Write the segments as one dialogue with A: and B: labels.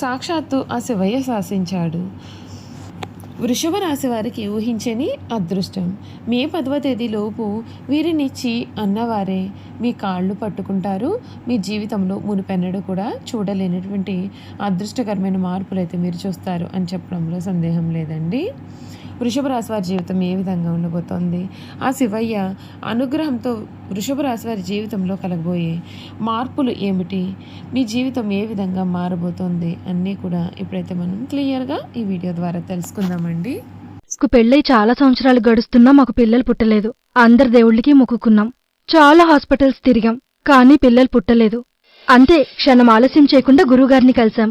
A: సాక్షాత్తు ఆ శివయ్య శాసించాడు. వృషభ రాశి వారికి ఊహించని అదృష్టం. మే పదవ తేదీలోపు వీరినిచ్చి అన్నవారే మీ కాళ్ళు పట్టుకుంటారు మీ జీవితంలో మునిపెన్నడు కూడా చూడలేనటువంటి అదృష్టకరమైన మార్పులు అయితే మీరు చూస్తారు అని చెప్పడంలో సందేహం లేదండి. వృషభ రాశి వారి జీవితం ఏ విధంగా ఉండబోతోంది? ఆ శివయ్య అనుగ్రహంతో వృషభ రాశి వారి జీవితంలో కలగబోయే మార్పులు ఏమిటి? మీ జీవితం ఏ విధంగా మారబోతోంది? అన్నీ కూడా ఇప్పుడైతే మనం క్లియర్గా ఈ వీడియో ద్వారా తెలుసుకుందామండి.
B: కు పెళ్ళై చాలా సంవత్సరాలు గడుస్తున్నా మాకు పిల్లలు పుట్టలేదు. అందరి దేవుళ్ళకి మొక్కుకున్నాం. చాలా హాస్పిటల్స్ తిరిగాం కానీ పిల్లలు పుట్టలేదు. అంతే క్షణం ఆలస్యం చేయకుండా గురువుగారిని కలిశాం.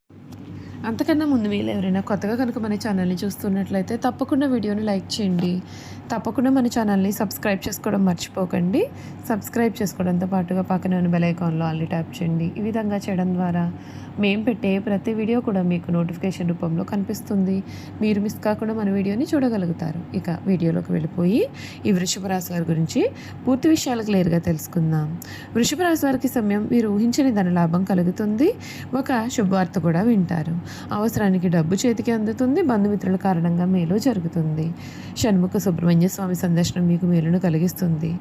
A: అంతకన్నా ముందు మీరు ఎవరైనా కొత్తగా కనుక మన ఛానల్ని చూస్తున్నట్లయితే తప్పకుండా వీడియోని లైక్ చేయండి. తప్పకుండా మన ఛానల్ని సబ్స్క్రైబ్ చేసుకోవడం మర్చిపోకండి. సబ్స్క్రైబ్ చేసుకోవడంతో పాటుగా పక్కన ఉన్న బెల్ ఐకాన్లో ఆల్రెడీ ట్యాప్ చేయండి. ఈ విధంగా చేయడం ద్వారా మేము పెట్టే ప్రతి వీడియో కూడా మీకు నోటిఫికేషన్ రూపంలో కనిపిస్తుంది. మీరు మిస్ కాకుండా మన వీడియోని చూడగలుగుతారు. ఇక వీడియోలోకి వెళ్ళిపోయి ఈ వృషభ రాశి వారి గురించి పూర్తి విషయాలు క్లియర్గా తెలుసుకుందాం. వృషభ రాశి వారికి సమయం మీరు ఊహించని ధనలాభం కలుగుతుంది. ఒక శుభవార్త కూడా వింటారు. అవసరానికి డబ్బు చేతికి అందుతుంది బంధుమిత్రుల కారణంగా మేలు జరుగుతుంది. షణ్ముఖ సుబ్రహ్మణ్య స్వామి సందర్శనం మీకు మేలును కలిగిస్తుంది.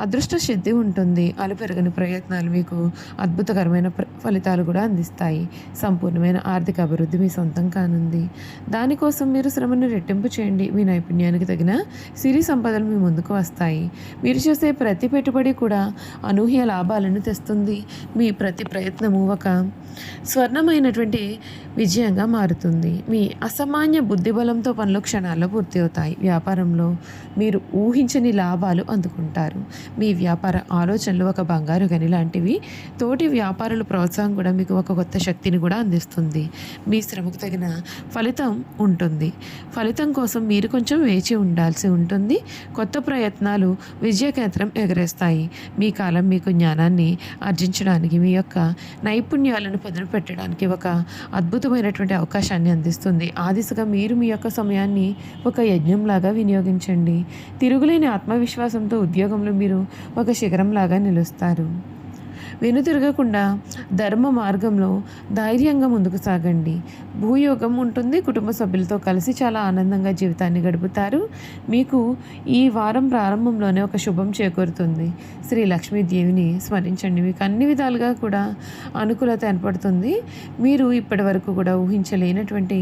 A: అదృష్ట సిద్ధి ఉంటుంది. అలుపెరగని ప్రయత్నాలు మీకు అద్భుతకరమైన ఫలితాలు కూడా అందిస్తాయి. సంపూర్ణమైన ఆర్థిక అభివృద్ధి మీ సొంతం కానుంది. దానికోసం మీరు శ్రమను రెట్టింపు చేయండి. మీ నైపుణ్యానికి తగిన సిరి సంపదలు మీ ముందుకు వస్తాయి. మీరు చేసే ప్రతి పెట్టుబడి కూడా అనూహ్య లాభాలను తెస్తుంది. మీ ప్రతి ప్రయత్నము ఒక స్వర్ణమైనటువంటి విజయంగా మారుతుంది. మీ అసామాన్య బుద్ధిబలంతో పనులు క్షణాల్లో పూర్తి అవుతాయి వ్యాపారంలో మీరు ఊహించని లాభాలు అందుకుంటారు. మీ వ్యాపార ఆలోచనలు ఒక బంగారు గని లాంటివి. తోటి వ్యాపారుల ప్రోత్సాహం కూడా మీకు ఒక కొత్త శక్తిని కూడా అందిస్తుంది. మీ శ్రమకు తగిన ఫలితం ఉంటుంది. ఫలితం కోసం మీరు కొంచెం వేచి ఉండాల్సి ఉంటుంది. కొత్త ప్రయత్నాలు విజయకేంద్రం ఎగరేస్తాయి. మీ కాలం మీకు జ్ఞానాన్ని ఆర్జించడానికి మీ యొక్క నైపుణ్యాలను పదును పెట్టడానికి ఒక అద్భుతమైనటువంటి అవకాశాన్ని అందిస్తుంది. ఆ దిశగా మీరు మీ యొక్క సమయాన్ని ఒక యజ్ఞంలాగా వినియోగించండి. తిరుగులేని ఆత్మవిశ్వాసంతో ఉద్యోగం ఉద్యోగంలో మీరు ఒక శిఖరంలాగా నిలుస్తారు. వెనుతిరగకుండా ధర్మ మార్గంలో ధైర్యంగా ముందుకు సాగండి. భూయోగం ఉంటుంది కుటుంబ సభ్యులతో కలిసి చాలా ఆనందంగా జీవితాన్ని గడుపుతారు. మీకు ఈ వారం ప్రారంభంలోనే ఒక శుభం చేకూరుతుంది. శ్రీ లక్ష్మీదేవిని స్మరించండి. మీకు అన్ని విధాలుగా కూడా అనుకూలత ఏర్పడుతుంది. మీరు ఇప్పటి వరకు కూడా ఊహించలేనటువంటి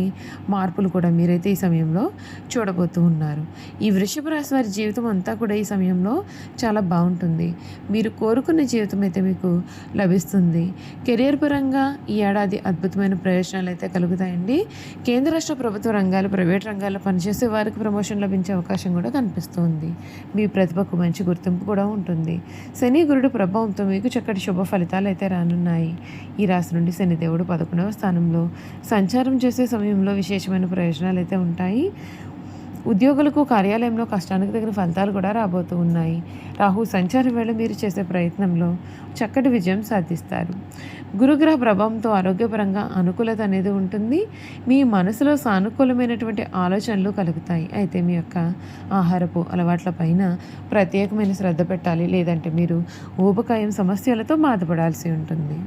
A: మార్పులు కూడా మీరైతే ఈ సమయంలో చూడబోతూ ఉన్నారు. ఈ వృషభ రాశి వారి జీవితం అంతా కూడా ఈ సమయంలో చాలా బాగుంటుంది. మీరు కోరుకున్న జీవితం అయితే మీకు లభిస్తుంది. కెరియర్ పరంగా ఈ ఏడాది అద్భుతమైన ప్రయోజనాలు అయితే కలుగుతాయండి. కేంద్ర రాష్ట్ర ప్రభుత్వ రంగాలు ప్రైవేట్ రంగాల్లో పనిచేసే వారికి ప్రమోషన్ లభించే అవకాశం కూడా కనిపిస్తుంది. మీ ప్రతిభకు మంచి గుర్తింపు కూడా ఉంటుంది. శని గురుడు ప్రభావంతో మీకు చక్కటి శుభ ఫలితాలు అయితే రానున్నాయి. ఈ రాశి నుండి శనిదేవుడు పదకొండవ స్థానంలో. సంచారం చేసే సమయంలో విశేషమైన ప్రయోజనాలు అయితే ఉంటాయి. ఉద్యోగులకు కార్యాలయంలో కష్టానికి తగిన ఫలితాలు కూడా రాబోతూ ఉన్నాయి. రాహు సంచారం వేళ మీరు చేసే ప్రయత్నంలో చక్కటి విజయం సాధిస్తారు. గురుగ్రహ ప్రభావంతో ఆరోగ్యపరంగా అనుకూలత అనేది ఉంటుంది. మీ మనసులో సానుకూలమైనటువంటి ఆలోచనలు కలుగుతాయి. అయితే మీ యొక్క ఆహారపు అలవాట్ల పైన ప్రత్యేకమైన శ్రద్ధ పెట్టాలి. లేదంటే మీరు ఊబకాయం సమస్యలతో బాధపడాల్సి ఉంటుంది.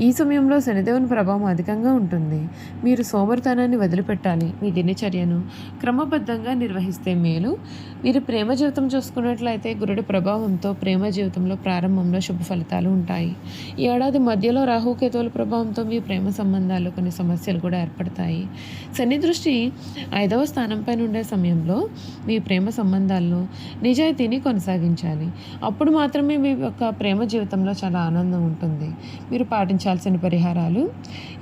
A: ఈ సమయంలో శనిదేవుని ప్రభావం అధికంగా ఉంటుంది. మీరు సోమరితనాన్ని వదిలిపెట్టాలి. మీ దినచర్యను క్రమబద్ధంగా నిర్వహిస్తే మేలు. మీరు ప్రేమ జీవితం చూసుకున్నట్లయితే గురుడి ప్రభావంతో ప్రేమ జీవితంలో ప్రారంభంలో శుభ ఫలితాలు ఉంటాయి. ఈ ఏడాది మధ్యలో రాహుకేతువుల ప్రభావంతో మీ ప్రేమ సంబంధాల్లో కొన్ని సమస్యలు కూడా ఏర్పడతాయి. శని దృష్టి ఐదవ స్థానంపైన ఉండే సమయంలో మీ ప్రేమ సంబంధాల్లో నిజాయితీని కొనసాగించాలి. అప్పుడు మాత్రమే మీ యొక్క ప్రేమ జీవితంలో చాలా ఆనందం ఉంటుంది. మీరు పాటించాల్సిన పరిహారాలు.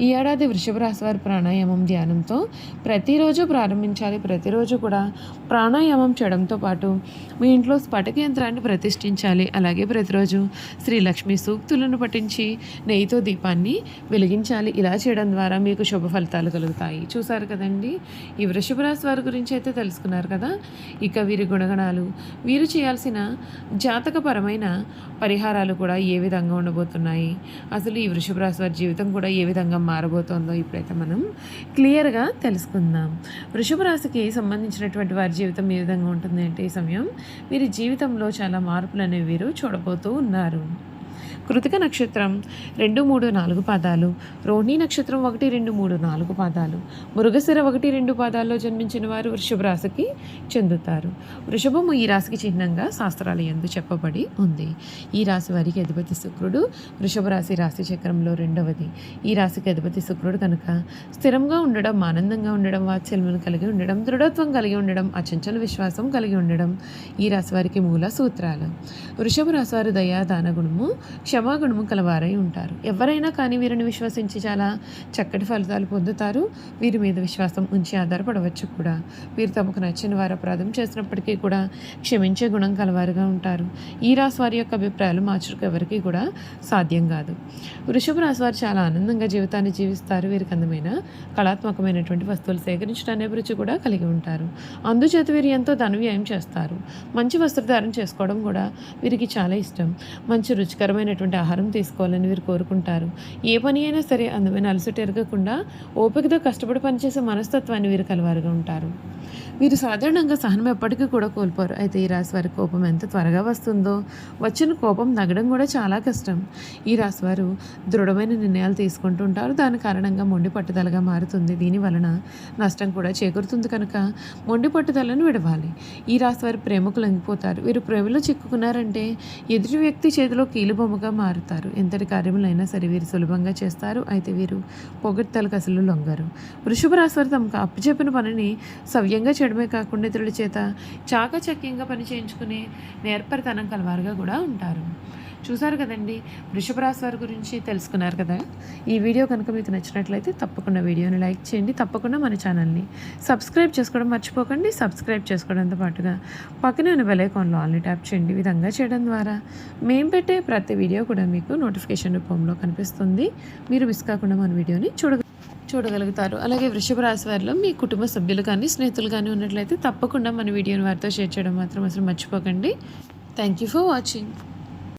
A: ఈ ఏడాది వృషభ రాశి వారి ప్రాణాయామం ధ్యానంతో ప్రతిరోజు ప్రారంభించాలి. ప్రతిరోజు కూడా ప్రాణాయామం చేయడంతో పాటు మీ ఇంట్లో స్ఫటిక యంత్రాన్ని ప్రతిష్ఠించాలి. అలాగే ప్రతిరోజు శ్రీ లక్ష్మి సూక్తులను పఠించి నెయ్యితో దీపాన్ని వెలిగించాలి. ఇలా చేయడం ద్వారా మీకు శుభ ఫలితాలు కలుగుతాయి. చూసారు కదండి? ఈ వృషభ రాశి వారి గురించి అయితే తెలుసుకున్నారు కదా? ఇక వీరి గుణగణాలు. వీరు చేయాల్సిన జాతకపరమైన పరిహారాలు కూడా ఏ విధంగా ఉండబోతున్నాయి? అసలు ఈ వృషభ రాశి వారి జీవితం కూడా ఏ విధంగా మారబోతోందో ఇప్పుడైతే మనం క్లియర్గా తెలుసుకుందాం. వృషభ రాశికి సంబంధించినటువంటి వారి జీవితం ఏ విధంగా ఉంటుంది అంటే ఈ సమయం వీరి జీవితంలో చాలా మార్పులు అనేవి వీరు చూడబోతూ ఉన్నారు. కృతిక నక్షత్రం రెండు మూడు నాలుగు పాదాలు రోహిణి నక్షత్రం ఒకటి రెండు మూడు నాలుగు పాదాలు మృగశిర ఒకటి రెండు పాదాల్లో జన్మించిన వారు వృషభ రాశికి చెందుతారు. వృషభము ఈ రాశికి చిహ్నంగా శాస్త్రాల ఎందు చెప్పబడి ఉంది. ఈ రాశి వారికి అధిపతి శుక్రుడు వృషభ రాశి రాశి చక్రంలో రెండవది. ఈ రాశికి అధిపతి శుక్రుడు కనుక స్థిరంగా ఉండడం ఆనందంగా ఉండడం వాత్సల్యం కలిగి ఉండడం దృఢత్వం కలిగి ఉండడం అచంచల విశ్వాసం కలిగి ఉండడం ఈ రాశి వారికి మూల సూత్రాలు. వృషభ రాశి వారు దయా దానగుణము క్షమాగుణము కలవారై ఉంటారు. ఎవరైనా కానీ వీరిని విశ్వసించి చాలా చక్కటి ఫలితాలు పొందుతారు. వీరి మీద విశ్వాసం ఉంచి ఆధారపడవచ్చు కూడా. వీరు తమకు నచ్చిన వారు అపరాధం చేసినప్పటికీ కూడా క్షమించే గుణం కలవారుగా ఉంటారు. ఈ రాశి వారి యొక్క అభిప్రాయాలు మార్చుకు ఎవరికీ కూడా సాధ్యం కాదు. వృషభ రాశి వారు చాలా ఆనందంగా జీవితాన్ని జీవిస్తారు. వీరికి అందమైన కళాత్మకమైనటువంటి వస్తువులు సేకరించడం అనే అభిరుచి కూడా కలిగి ఉంటారు. అందుచేత వీరు ఎంతో ధన వ్యయం చేస్తారు. మంచి వస్త్రధారణ చేసుకోవడం కూడా వీరికి చాలా ఇష్టం. మంచి రుచికరమైన ఇష్టమైనటువంటి ఆహారం తీసుకోవాలని వీరు కోరుకుంటారు. ఏ పని అయినా సరే అందమైన అలసట ఎరగకుండా ఓపికతో కష్టపడి పనిచేసే మనస్తత్వాన్ని వీరు కలవారుగా ఉంటారు. వీరు సాధారణంగా సహనం ఎప్పటికీ కూడా కోల్పోరు. అయితే ఈ రాశి వారి కోపం ఎంత త్వరగా వస్తుందో వచ్చిన కోపం నగడం కూడా చాలా కష్టం. ఈ రాశి వారు దృఢమైన నిర్ణయాలు తీసుకుంటూ ఉంటారు. దాని కారణంగా మొండి పట్టుదలగా మారుతుంది. దీని వలన నష్టం కూడా చేకూరుతుంది కనుక మొండి పట్టుదలను విడవాలి. ఈ రాశి వారి ప్రేమకు లొంగిపోతారు. వీరు ప్రేమలో చిక్కుకున్నారంటే ఎదుటి వ్యక్తి చేతిలో కీలుబొమ్మగా మారుతారు. ఎంతటి కార్యములైనా సరే వీరు సులభంగా చేస్తారు. అయితే వీరు పొగడ్తలకు అసలు లొంగరు. వృషభ రాశివారు తమకు అప్పచెప్పిన పనిని సవ్యంగా చేయడమే కాకుండా ఇతరుల చేత చాకచక్యంగా పని చేయించుకునే నేర్పరితనం కలవారుగా కూడా ఉంటారు. చూసారు కదండి. వృషభ రాశి వారి గురించి తెలుసుకున్నారు కదా. ఈ వీడియో కనుక మీకు నచ్చినట్లయితే తప్పకుండా వీడియోని లైక్ చేయండి. తప్పకుండా మన ఛానల్ని సబ్స్క్రైబ్ చేసుకోవడం మర్చిపోకండి. సబ్స్క్రైబ్ చేసుకోవడంతో పాటుగా పక్కనే ఉన్న బెలైకాన్లో ఆల్ని ట్యాప్ చేయండి. విధంగా చేయడం ద్వారా మేము పెట్టే ప్రతి వీడియో కూడా మీకు నోటిఫికేషన్ రూపంలో కనిపిస్తుంది. మీరు మిస్ కాకుండా మన వీడియోని చూడ చూడగలుగుతారు. అలాగే వృషభ రాశి వారిలో మీ కుటుంబ సభ్యులు కానీ స్నేహితులు కానీ ఉన్నట్లయితే తప్పకుండా మన వీడియోని వారితో షేర్ చేయడం మాత్రం అసలు మర్చిపోకండి. Thank you for watching.